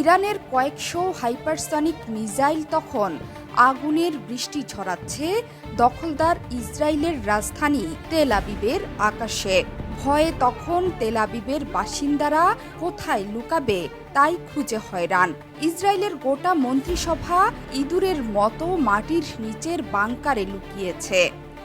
ইরানের কয়েকশো hypersonic missile তখন আগুনের বৃষ্টি ছড়াচ্ছে দখলদার ইসরায়েলের রাজধানী তেল আবিবের আকাশে। ভয়ে তখন তেল আবিবের বাসিন্দারা কোথায় লুকাবে তাই খুঁজে হয়রান। ইসরায়েলের গোটা মন্ত্রিসভা ইঁদুরের মতো মাটির নিচের বাংকারে লুকিয়েছে।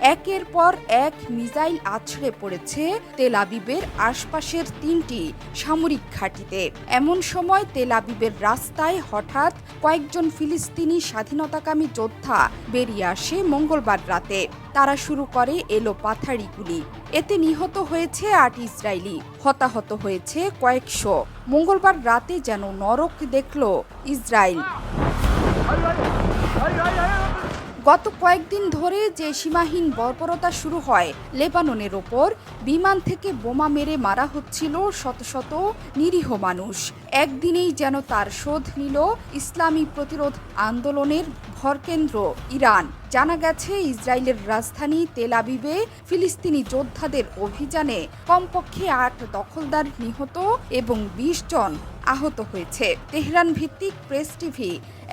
একের পর এক মিসাইল আছড়ে পড়েছে তেল আবিবের আশপাশের তিনটি সামরিক ঘাঁটিতে এমন সময় তেল আবিবের রাস্তায় হঠাৎ কয়েকজন ফিলিস্তিনি স্বাধীনতাকামী যোদ্ধা বেরিয়ে আসে মঙ্গলবার রাতে তারা শুরু করে এলো পাথাড়ি গুলি এতে নিহত হয়েছে আট ইসরায়েলি হতাহত হয়েছে কয়েকশো মঙ্গলবার রাতে যেন নরক দেখল ইসরায়েল গত কয়েকদিন ধরে যে সীমাহীন বর্বরতা শুরু হয় লেবাননের ওপর, বিমান থেকে বোমা মেরে মারা হচ্ছিল শত শত নিরীহ মানুষ। একদিনেই যেন তার শোধ নিল ইসলামী প্রতিরোধ আন্দোলনের ভরকেন্দ্র ইরান। জানা গেছে, ইসরায়েলের রাজধানী তেল আবিবে ফিলিস্তিনি যোদ্ধাদের অভিযানে কমপক্ষে আট দখলদার নিহত এবং বিশ জন আহত হয়েছে। তেহরান ভিত্তিক প্রেস টিভি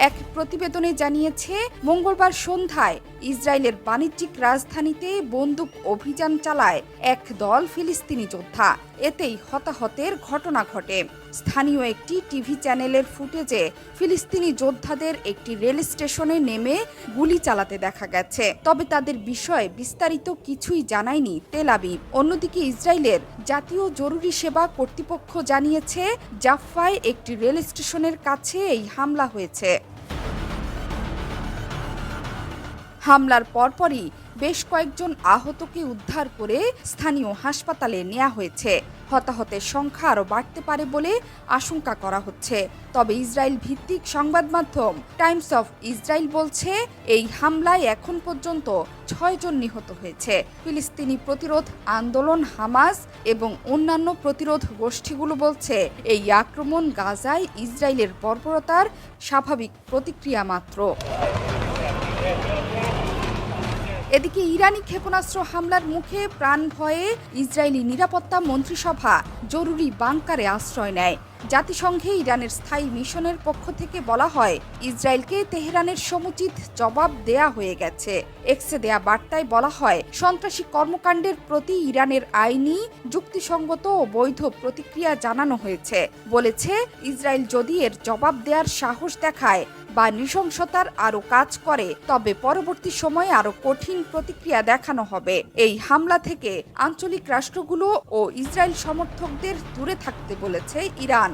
এক প্রতিবেদনে জানিয়েছে, মঙ্গলবার সন্ধ্যায় ইসরায়েলের বাণিজ্যিক রাজধানীতে বন্দুক অভিযান চালায় এক দল ফিলিস্তিনি যোদ্ধা। এতেই হতাহতের ঘটনা ঘটে। স্থানীয় একটি টিভি চ্যানেলের ফুটেজে ফিলিস্তিনি যোদ্ধাদের একটি রেল স্টেশনে নেমে গুলি চালাতে দেখা গেছে। তবে তাদের বিষয়ে বিস্তারিত কিছুই জানায়নি তেলাবি অন্যদিকে ইসরায়েলের জাতীয় জরুরি সেবা কর্তৃপক্ষ জানিয়েছে জাফায় একটি রেল স্টেশনের কাছে এই হামলা হয়েছে। হামলার পরপরই বেশ কয়েকজন আহতকে উদ্ধার করে স্থানীয় হাসপাতালে নেওয়া হয়েছে। হতাহতের সংখ্যা আরও বাড়তে পারে বলে আশঙ্কা করা হচ্ছে। তবে ইসরায়েল ভিত্তিক সংবাদ মাধ্যম টাইমস অফ ইসরায়েল বলছে, এই হামলায় এখন পর্যন্ত ছয়জন নিহত হয়েছে। ফিলিস্তিনি প্রতিরোধ আন্দোলন হামাস এবং অন্যান্য প্রতিরোধ গোষ্ঠীগুলো বলছে, এই আক্রমণ গাজায় ইসরায়েলের বর্বরতার স্বাভাবিক প্রতিক্রিয়া মাত্র। এদিকে ইরানি ক্ষেপণাস্ত্র হামলার মুখে প্রাণ ভয়ে ইসরায়েলি নিরাপত্তা মন্ত্রিসভা জরুরি বাংকারে আশ্রয় নেয়। জাতিসংঘে ইরানের স্থায়ী মিশনের পক্ষ থেকে বলা হয়, ইসরায়েলকে তেহরানের সমুচিত জবাব দেয়া হয়ে গেছে। এক্সে দেয়া বার্তায় বলা হয়, সন্ত্রাসী কর্মকাণ্ডের প্রতি ইরানের আইনি, যুক্তিসঙ্গত ও বৈধ প্রতিক্রিয়া জানানো হয়েছে। বলেছে, ইসরায়েল যদি এর জবাব দেওয়ার সাহস দেখায় বা নৃশংসতার আরও কাজ করে, তবে পরবর্তী সময়ে আরও কঠিন প্রতিক্রিয়া দেখানো হবে। এই হামলা থেকে আঞ্চলিক রাষ্ট্রগুলো ও ইসরায়েল সমর্থকদের দূরে থাকতে বলেছে ইরান।